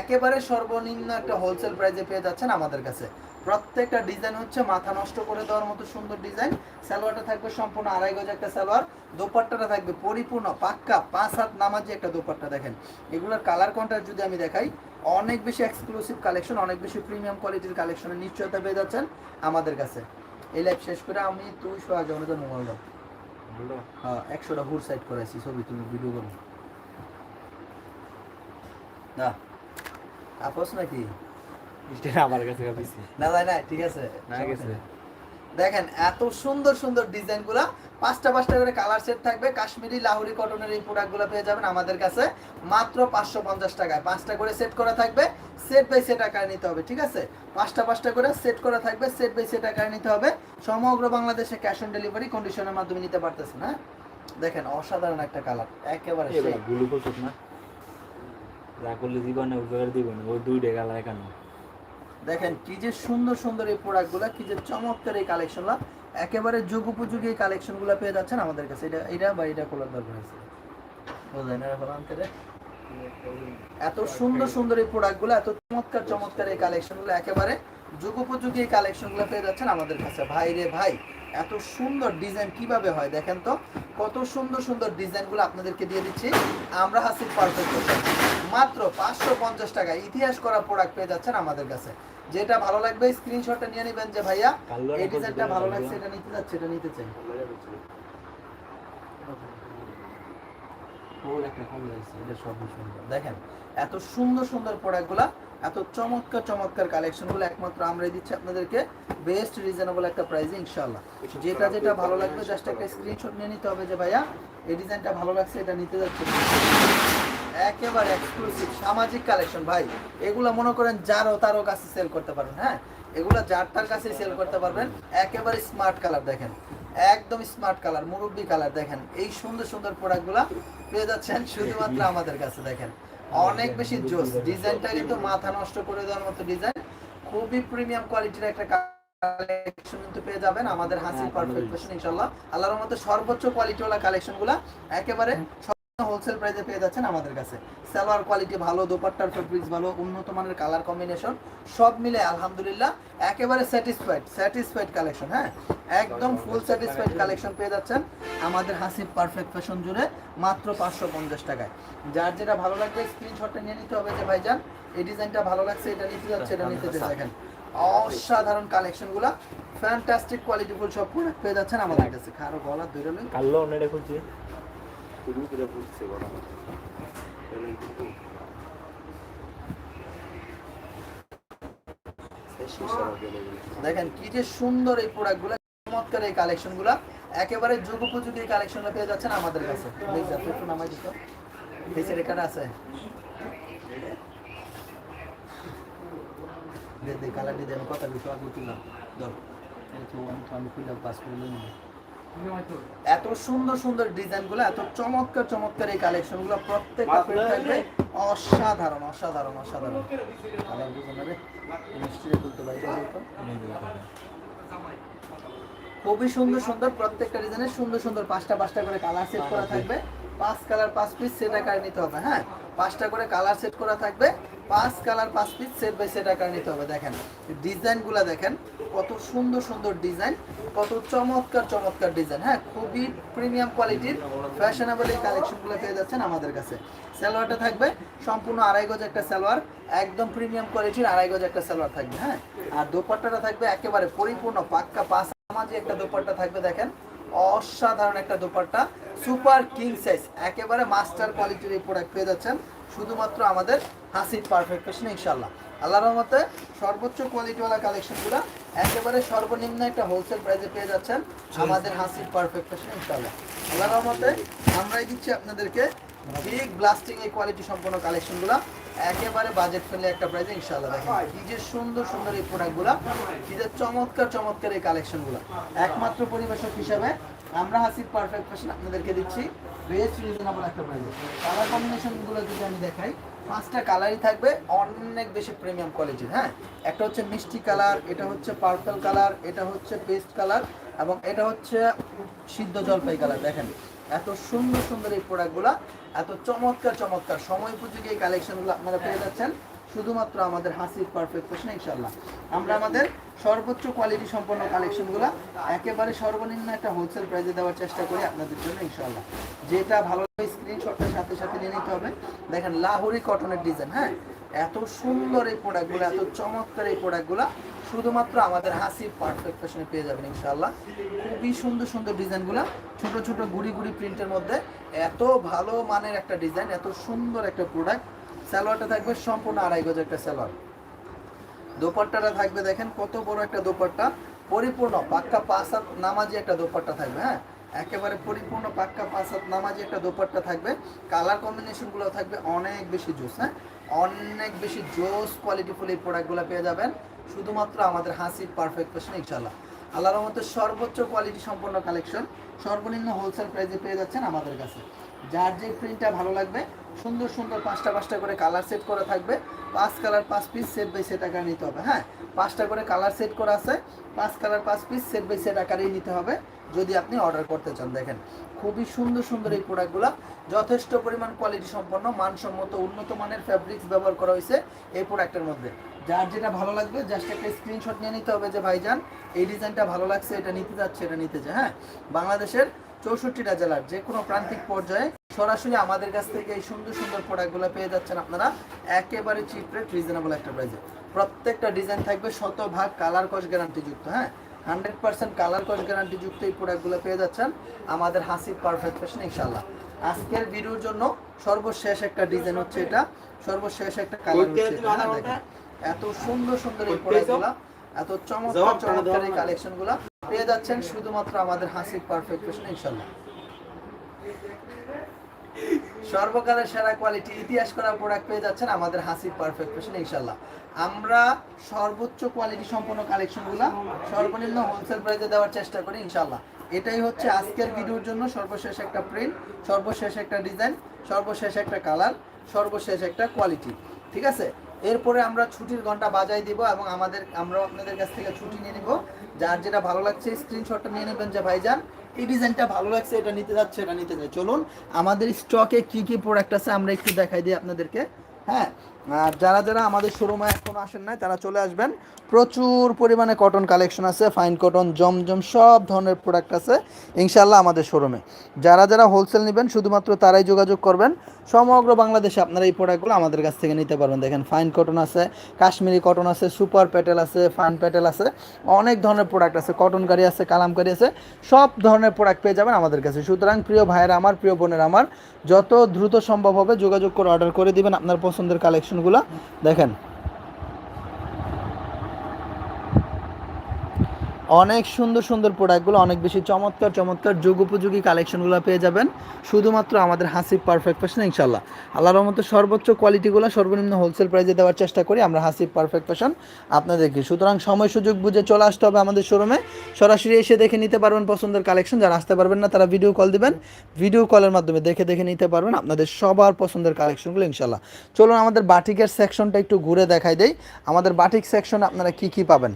একেবারে সর্বনিম্ন একটা হোলসেল প্রাইসে পেয়ে যাচ্ছেন আমাদের কাছে। প্রত্যেকটা ডিজাইন হচ্ছে মাথা নষ্ট করে দেওয়ার মতো সুন্দর ডিজাইন সালোয়ারটা থাকবে সম্পূর্ণ আড়াই গজ একটা সালোয়ার। দোপাট্টাটা থাকবে পরিপূর্ণ পাক্কা পাঁচ হাত নামাজি একটা দোপাট্টা দেখেন। এগুলোর কালার কন্ট্রাস্ট যদি আমি দেখাই অনেক বেশি এক্সক্লুসিভ কালেকশন অনেক বেশি প্রিমিয়াম কোয়ালিটির কালেকশনের নিশ্চয়তা পেয়ে যাচ্ছেন আমাদের কাছে। এই লাইভ শেষ করে আমি তুই সোহাগ আমাদের মোবাইল হ্যাঁ একশোটা হুর সাইড করেছি ছবি তুমি ভিডিও করো। না। আপস নাকি? এটা আমার কাছে না ভাই না ঠিক আছে না গেছে দেখেন এত সুন্দর সুন্দর ডিজাইনগুলা পাঁচটা পাঁচটা করে কালার সেট থাকবে। কাশ্মীরি লাহুরি কটনের এই প্রোডাক্টগুলো পেয়ে যাবেন আমাদের কাছে। মাত্র পাঁচশো পঞ্চাশ টাকায়। পাঁচটা করে সেট করা থাকবে। সেট বাই সেট আকারে নিতে হবে ঠিক আছে? পাঁচটা পাঁচটা করে সেট করা থাকবে। সেট বাই সেট আকারে নিতে হবে। সমগ্র বাংলাদেশে ক্যাশ অন ডেলিভারি কন্ডিশনের মাধ্যমে নিতে পারতেছেন হ্যাঁ? দেখেন অসাধারণ একটা কালার একেবারে না? যা করলে জীবনে উপকার দিব না, ওই দুইটা গালা কেন? দেখেন, কি যে সুন্দর সুন্দর এই প্রোডাক্টগুলো কি যে চমৎকার এই কালেকশনগুলো একেবারে যুগ উপযোগী এই কালেকশনগুলো পেয়ে যাচ্ছেন আমাদের কাছে। এটা এটা বা এটা খোলার দরকার আছে। বুঝলেন এত সুন্দর সুন্দর এই প্রোডাক্টগুলো এত চমৎকার চমৎকার এই কালেকশনগুলো একেবারে যুগ উপযোগী এই কালেকশনগুলো পেয়ে যাচ্ছেন আমাদের কাছে। ভাই রে ভাই, এত সুন্দর ডিজাইন কীভাবে হয় দেখেন তো? কত সুন্দর সুন্দর ডিজাইনগুলো আপনাদেরকে দিয়ে দিচ্ছি। আমরা হাসিল পারফেক্ট মাত্র পাঁচশো পঞ্চাশ টাকা ইতিহাস করা প্রোডাক্ট পেয়ে যাচ্ছেন আমাদের কাছে। যেটা ভালো লাগবে স্ক্রিনশটটা নিয়ে নেবেন যে ভাইয়া। এই ডিজাইনটা ভালো লাগছে এটা নিতে যাচ্ছে এটা নিতে চাই। দেখেন এত সুন্দর সুন্দর প্রোডাক্টগুলা এত চমৎকার চমৎকার কালেকশনগুলো একমাত্র আমরাই দিচ্ছি আপনাদেরকে। বেস্ট রিজনেবল একটা প্রাইসে ইনশাআল্লাহ। যেটা যেটা ভালো লাগবে জাস্ট একটা স্ক্রিনশট নিয়ে নিতে হবে যে ভাইয়া এই ডিজাইনটা ভালো লাগছে এটা নিতে যাচ্ছে। একেবারে এক্সক্লুসিভ সামাজিক কালেকশন ভাই। এগুলো মনে করেন যারও তারও কাছে সেল করতে পারবেন হ্যাঁ? এগুলো যার তার কাছে সেল করতে পারবেন একেবারে স্মার্ট কালার দেখেন। একদম স্মার্ট কালার মুরব্বি কালার দেখেন। এই সুন্দর সুন্দর প্রোডাক্টগুলো পেয়ে যাচ্ছেন শুধুমাত্র আমাদের কাছে দেখেন। অনেক বেশি জোস ডিজাইনটা কিন্তু মাথা নষ্ট করে দেওয়ার মতো ডিজাইন খুবই প্রিমিয়াম কোয়ালিটির একটা কালেকশন কিন্তু পেয়ে যাবেন আমাদের হাসি পারফেক্ট ফ্যাশন ইনশাআল্লাহ। আল্লাহর রহমতে সর্বোচ্চ কোয়ালিটিওয়ালা কালেকশনগুলো একেবারে হোলসেল প্রাইসে পেয়ে যাচ্ছেন আমাদের কাছে। সালোয়ার কোয়ালিটি ভালো দোপাট্টার ফেব্রিক্স ভালো উন্নত মানের কালার কম্বিনেশন সব মিলে আলহামদুলিল্লাহ একেবারে স্যাটিসফাইড স্যাটিসফাইড কালেকশন হ্যাঁ? একদম ফুল স্যাটিসফাইড কালেকশন পেয়ে যাচ্ছেন আমাদের হাসিব পারফেক্ট ফ্যাশন জুড়ে মাত্র পাঁচশো পঞ্চাশ টাকায়। যার যেটা ভালো লাগবে স্ক্রিনশটটা নিয়ে নিতে হবে যে ভাইজান এই ডিজাইনটা ভালো লাগছে এটা নিতে যাচ্ছে এটা নিতে দেখেন। অসাধারণ কালেকশনগুলো ফ্যান্টাস্টিক কোয়ালিটিফুল সব প্রোডাক্ট পেয়ে যাচ্ছেন আমাদের কাছে। কারও গলা ধরে লই কালো অন্যটা খুলছি দেখেন কি যে সুন্দর এই প্রোডাক্টগুলো চমৎকার এই কালেকশনগুলো একেবারে যুগ উপযোগী এই কালেকশনগুলো পেয়ে যাচ্ছেন আমাদের কাছে। একটু নামাই দিত। নিচে রেখাটা আছে? কালার দিয়ে দেন কথা বিষয় আগে তুললাম ধর। আমি তো আমি খুললাম পাস করে নিলাম এত সুন্দর সুন্দর ডিজাইনগুলো এত চমৎকার চমৎকার এই কালেকশনগুলো প্রত্যেকটা থাকবে। অসাধারণ অসাধারণ অসাধারণ। কালার বুঝুন রে তুলতে পারি খুবই সুন্দর সুন্দর প্রত্যেকটা ডিজাইনের সুন্দর সুন্দর পাঁচটা পাঁচটা করে কালার সেট করা থাকবে। পাঁচ কালার পাঁচ পিস সেট আকারে নিতে হবে হ্যাঁ? পাঁচটা করে কালার সেট করা থাকবে। পাঁচ কালার পাঁচ পিস সেট বাই সেট আকারে নিতে হবে দেখেন। ডিজাইন ডিজাইনগুলো দেখেন কত সুন্দর সুন্দর ডিজাইন। কত চমৎকার চমৎকার ডিজাইন হ্যাঁ খুবই প্রিমিয়াম কোয়ালিটির ফ্যাশনেবল এই কালেকশনগুলো পেয়ে যাচ্ছেন আমাদের কাছে। সালোয়ারটা থাকবে, সম্পূর্ণ আড়াই গজ একটা সালোয়ার, একদম প্রিমিয়াম কোয়ালিটির আড়াই গজ একটা সালোয়ার থাকবে হ্যাঁ। আর দোপাট্টাটা থাকবে একেবারে পরিপূর্ণ পাক্কা পাঁচ মাঝে একটা দোপাট্টা থাকবে, দেখেন। অসাধারণ একটা দোপাট্টা সুপার কিং সাইজ একেবারে মাস্টার কোয়ালিটির এই প্রোডাক্ট পেয়ে যাচ্ছেন, শুধুমাত্র আমাদের হাসির পারফেক্ট ইনশাল্লাহ আল্লাহ রহমতে সর্বোচ্চ কোয়ালিটিওয়ালা কালেকশনগুলো একেবারে সর্বনিম্ন একটা হোলসেল প্রাইসে পেয়ে যাচ্ছেন। আমাদের হাসির পারফেক্ট ফ্যাশন ইনশাল্লাহ আল্লাহ রহমতে আমরাই দিচ্ছি আপনাদেরকে বিগ ব্লাস্টিং এই কোয়ালিটি সম্পন্ন কালেকশনগুলো একেবারে বাজেট ফ্রেন্ডলি একটা প্রাইসে ইনশাআল্লাহ। দেখেন কি যে সুন্দর সুন্দর এই প্রোডাক্টগুলো কি যে চমৎকার চমৎকার এই কালেকশনগুলো একমাত্র পরিবেশক হিসাবে আমরা হাসির পারফেক্ট ফ্যাশন আপনাদেরকে দিচ্ছি। বেস্ট রিজনেবল একটা প্রাইসে কালার কম্বিনেশনগুলো যদি আমি দেখাই পাঁচটা কালারই থাকবে, অনেক বেশি প্রিমিয়াম কোয়ালিটির হ্যাঁ? একটা হচ্ছে মিষ্টি কালার, এটা হচ্ছে পার্পল কালার, এটা হচ্ছে পেস্ট কালার, এবং এটা হচ্ছে সিদ্ধ জলপাই কালার, দেখেন। এত সুন্দর সুন্দর এই প্রোডাক্টগুলো এত চমৎকার চমৎকার, সময় উপযোগী এই কালেকশনগুলো আপনারা পেয়ে যাচ্ছেন। শুধুমাত্র আমাদের হাসির পারফেক্ট ফ্যাশন ইনশাল্লাহ আমরা আমাদের সর্বোচ্চ কোয়ালিটি সম্পন্ন কালেকশনগুলো একেবারে সর্বনিম্ন একটা হোলসেল প্রাইসে দেওয়ার চেষ্টা করি আপনাদের জন্য ইনশাল্লাহ যেটা ভালো লাগে স্ক্রিনশটটার সাথে সাথে নিয়ে নিতে হবে। দেখেন, লাহোরি কটনের ডিজাইন হ্যাঁ? এত সুন্দর এই প্রোডাক্টগুলো এত চমৎকার এই প্রোডাক্টগুলো শুধুমাত্র আমাদের হাসির পারফেক্ট ফ্যাশনে পেয়ে যাবেন, ইনশাআল্লাহ। খুবই সুন্দর সুন্দর ডিজাইনগুলো ছোট ছোট, গুড়ি গুড়ি প্রিন্টের মধ্যে এত ভালো মানের একটা ডিজাইন এত সুন্দর একটা প্রোডাক্ট সালোয়ারটা থাকবে সম্পূর্ণ আড়াই গজ একটা সালোয়ার। দোপাট্টাটা থাকবে দেখেন কত বড় একটা দোপাট্টা, পরিপূর্ণ পাক্কা পাঁচ হাত নামাজি একটা দোপাট্টা থাকবে হ্যাঁ? একেবারে পরিপূর্ণ পাক্কা পাঁচ হাত নামাজি একটা দোপাট্টা থাকবে। কালার কম্বিনেশনগুলো থাকবে অনেক বেশি জোস হ্যাঁ? অনেক বেশি জোস কোয়ালিটিফুল এই প্রোডাক্টগুলো পেয়ে যাবেন। শুধুমাত্র আমাদের হাসি পারফেক্ট ফ্যাশন ইনশাল্লাহ আল্লাহর মতো সর্বোচ্চ কোয়ালিটি সম্পন্ন কালেকশন সর্বনিম্ন হোলসেল প্রাইসে পেয়ে যাচ্ছেন আমাদের কাছে। যার যে প্রিন্টটা ভালো লাগবে সুন্দর সুন্দর পাঁচটা পাঁচটা করে কালার সেট করা থাকবে। পাঁচ কালার পাঁচ পিস সেট বাই সেট আকারে নিতে হবে হ্যাঁ? পাঁচটা করে কালার সেট করা আছে, পাঁচ কালার পাঁচ পিস সেট বাই সেট আকারেই নিতে হবে, যদি আপনি অর্ডার করতে চান, দেখেন। খুবই সুন্দর সুন্দর এই প্রোডাক্টগুলো যথেষ্ট পরিমাণ কোয়ালিটি সম্পন্ন, মানসম্মত, উন্নত মানের ফ্যাব্রিক্স ব্যবহার করা হয়েছে এই প্রোডাক্টের মধ্যে। যার যেটা ভালো লাগবে জাস্ট একটা স্ক্রিনশট নিয়ে নিতে হবে যে, ভাইজান, এই ডিজাইনটা ভালো লাগছে, এটা নিতে যাচ্ছে, এটা নিতে যায় হ্যাঁ? বাংলাদেশের চৌষট্টিটা জেলার যে কোনো প্রান্তিক পর্যায়ে সরাসরি আমাদের কাছ থেকে এই সুন্দর সুন্দর প্রোডাক্টগুলো পেয়ে যাচ্ছেন আপনারা। একেবারে চিপ রেট রিজনেবল একটা প্রাইসে প্রত্যেকটা ডিজাইন থাকবে শতভাগ কালার কস গ্যারান্টি যুক্ত হ্যাঁ? হান্ড্রেড পার্সেন্ট কালার কস গ্যারান্টি যুক্ত এই প্রোডাক্টগুলো পেয়ে যাচ্ছেন আমাদের হাসির পারফেক্ট ফ্যাশন ইনশাল্লাহ আজকের ভিডিওর জন্য সর্বশেষ একটা ডিজাইন হচ্ছে এটা। সর্বশেষ একটা কালার হচ্ছে হ্যাঁ। এত সুন্দর সুন্দর এই প্রোডাক্টগুলো এত চমৎকার চমৎকার এই কালেকশনগুলো পেয়ে যাচ্ছেন শুধুমাত্র আমাদের হাসির পারফেক্ট ফ্যাশন ইনশাল্লাহ। সর্বকালের সেরা কোয়ালিটি ইতিহাস করা প্রোডাক্ট পেয়ে যাচ্ছেন আমাদের হাসির পারফেক্ট ফ্যাশন ইনশাল্লাহ। আমরা সর্বোচ্চ কোয়ালিটি সম্পন্ন কালেকশনগুলো সর্বনিম্ন হোলসেল প্রাইসে দেওয়ার চেষ্টা করি, ইনশাল্লাহ। এটাই হচ্ছে আজকের ভিডিওর জন্য সর্বশেষ একটা প্রিন্ট সর্বশেষ একটা ডিজাইন সর্বশেষ একটা কালার সর্বশেষ একটা কোয়ালিটি ঠিক আছে? এরপরে আমরা ছুটির ঘণ্টা বাজাই দিব এবং আমাদের আমরা আপনাদের কাছ থেকে ছুটি নিয়ে নিব। যার যেটা ভালো লাগছে স্ক্রিনশটটা নিয়ে নেবেন যে ভাইজান। এই ডিজাইনটা ভালো লাগছে, এটা নিতে যাচ্ছে, এটা নিতে যাচ্ছে। চলুন, আমাদের স্টকে কি কি প্রোডাক্ট আছে আমরা একটু দেখাই দিই আপনাদেরকে। হ্যাঁ আর যারা যারা আমাদের শোরুমে এখনও আসেন নাই, তারা চলে আসবেন। প্রচুর পরিমাণে কটন কালেকশন আছে ফাইন কটন জমজম, সব ধরনের প্রোডাক্ট আছে ইনশাল্লাহ আমাদের শোরুমে। যারা যারা হোলসেল নেবেন, শুধুমাত্র তারাই যোগাযোগ করবেন। সমগ্র বাংলাদেশে আপনারা এই প্রোডাক্টগুলো আমাদের কাছ থেকে নিতে পারবেন। দেখেন ফাইন কটন আছে, কাশ্মীরি কটন আছে সুপার প্যাটেল আছে ফাইন প্যাটেল আছে, অনেক ধরনের প্রোডাক্ট আছে কটন কারি আছে, কালামকারি আছে, সব ধরনের প্রোডাক্ট পেয়ে যাবেন আমাদের কাছে। সুতরাং প্রিয় ভাইয়েরা আমার, প্রিয় বোনের আমার, যত দ্রুত সম্ভব হবে যোগাযোগ করে অর্ডার করে দিবেন। আপনার পছন্দের কালেকশনগুলো দেখেন। অনেক সুন্দর সুন্দর প্রোডাক্টগুলো অনেক বেশি চমৎকার চমৎকার যুগ উপযোগী কালেকশনগুলো পেয়ে যাবেন। শুধুমাত্র আমাদের হাসিব পারফেক্ট ফ্যাশন ইনশাল্লাহ আল্লাহর মতো সর্বোচ্চ কোয়ালিটিগুলো সর্বনিম্ন হোলসেল প্রাইসে দেওয়ার চেষ্টা করি, আমরা হাসিব পারফেক্ট ফ্যাশন আপনাদেরকে। সুতরাং সময় সুযোগ বুঝে চলে আসতে হবে আমাদের শোরুমে সরাসরি এসে দেখে নিতে পারবেন পছন্দের কালেকশন যারা আসতে পারবেন না, তারা ভিডিও কল দেবেন। ভিডিও কলের মাধ্যমে দেখে দেখে নিতে পারবেন আপনাদের সবার পছন্দের কালেকশনগুলো ইনশাল্লাহ চলুন আমাদের বাটিকের সেকশনটা একটু ঘুরে দেখাই দেই। আমাদের বাটিক সেকশনে আপনারা কি কি পাবেন?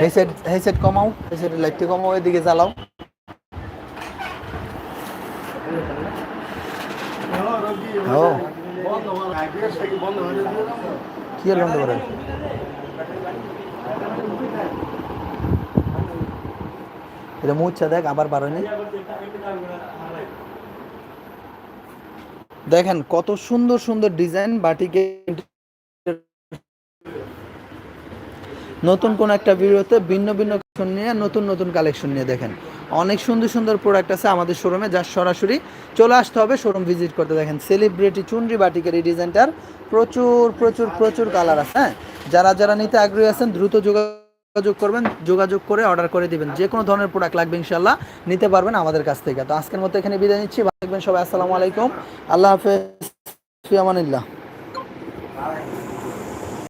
হেডসেট হেডসেট কমাও হেডসেটের লাইটটি কমাও, এদিকে জ্বালাও। ও কি বন্ধ করেন এটা মুচ্ছা দেখ, আবার বারোয়নি দেখেন কত সুন্দর সুন্দর ডিজাইন বাটিকে নতুন কোন একটা ভিডিওতে ভিন্ন ভিন্ন কালেকশন নিয়ে, নতুন নতুন কালেকশন নিয়ে দেখেন। অনেক সুন্দর সুন্দর প্রোডাক্ট আছে আমাদের শোরুমে যা সরাসরি চলে আসতে হবে শোরুম ভিজিট করতে। দেখেন সেলিব্রিটি চুনরি বাটিকের এই ডিজাইনটার প্রচুর প্রচুর প্রচুর কালার আছে হ্যাঁ? যারা যারা নিতে আগ্রহী আছেন, দ্রুত যোগাযোগ করবেন, যোগাযোগ করে অর্ডার করে দিবেন। যে কোনো ধরনের প্রোডাক্ট লাগবে ইনশাল্লাহ নিতে পারবেন আমাদের কাছ থেকে। তো আজকের মতো এখানে বিদায় নিচ্ছি, ভালো থাকবেন সবাই, আসসালামু আলাইকুম। আল্লাহ হাফেজ ফিয়ামানিল্লাহ